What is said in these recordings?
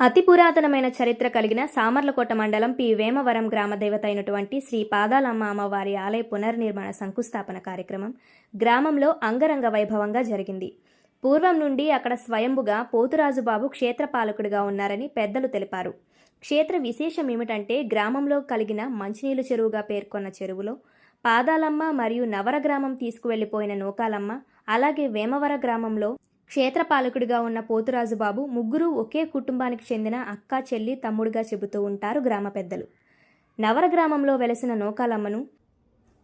అతి పురాతనమైన చరిత్ర కలిగిన సామర్లకోట మండలం పి. వేమవరం గ్రామ దేవత అయినటువంటి శ్రీ పాదాలమ్మ అమ్మవారి ఆలయ పునర్నిర్మాణ శంకుస్థాపన కార్యక్రమం గ్రామంలో అంగరంగ వైభవంగా జరిగింది. పూర్వం నుండి అక్కడ స్వయంభుగా పోతురాజు బాబు క్షేత్రపాలకుడిగా ఉన్నారని పెద్దలు తెలిపారు. క్షేత్ర విశేషం ఏమిటంటే గ్రామంలో కలిగిన మంచినీళ్ళు చెరువుగా పేర్కొన్న చెరువులో పాదాలమ్మ మరియు నవర గ్రామం తీసుకువెళ్ళిపోయిన నూకాలమ్మ అలాగే వేమవర గ్రామంలో క్షేత్రపాలకుడిగా ఉన్న పోతురాజు బాబు ముగ్గురు ఒకే కుటుంబానికి చెందిన అక్క చెల్లి తమ్ముడుగా చెబుతూ ఉంటారు గ్రామ పెద్దలు. నవర గ్రామంలో వెలసిన నౌకాలమ్మను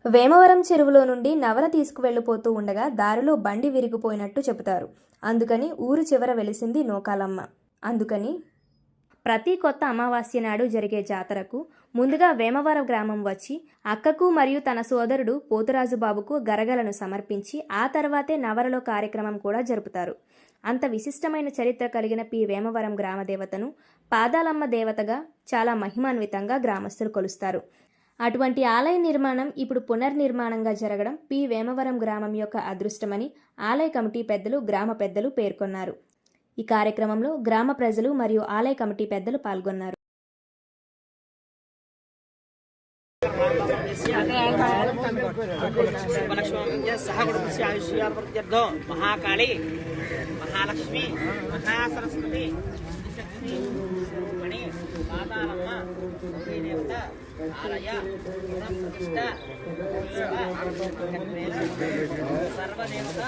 వేమవరం చెరువులో నుండి నవర తీసుకువెళ్ళిపోతూ ఉండగా దారిలో బండి విరిగిపోయినట్టు చెబుతారు. అందుకని ఊరు చివర వెలిసింది నోకాలమ్మ. అందుకని ప్రతి కొత్త అమావాస్య నాడు జరిగే జాతరకు ముందుగా వేమవరం గ్రామం వచ్చి అక్కకు మరియు తన సోదరుడు పోతురాజు బాబుకు గరగలను సమర్పించి ఆ తర్వాతే నవరలో కార్యక్రమం కూడా జరుపుతారు. అంత విశిష్టమైన చరిత్ర కలిగిన పి. వేమవరం గ్రామదేవతను పాదాలమ్మ దేవతగా చాలా మహిమాన్వితంగా గ్రామస్తులు కొలుస్తారు. అటువంటి ఆలయ నిర్మాణం ఇప్పుడు పునర్నిర్మాణంగా జరగడం పి. వేమవరం గ్రామం యొక్క అదృష్టమని ఆలయ కమిటీ పెద్దలు గ్రామ పెద్దలు పేర్కొన్నారు. ఈ కార్యక్రమంలో గ్రామ ప్రజలు మరియు ఆలయ కమిటీ పెద్దలు పాల్గొన్నారు. మహాకాళి మహాలక్ష్మి మహాసరస్వతి శక్తి మణి పాతాలమ్మ దేవత ఆలయ ప్రతిష్ట సర్వదేవత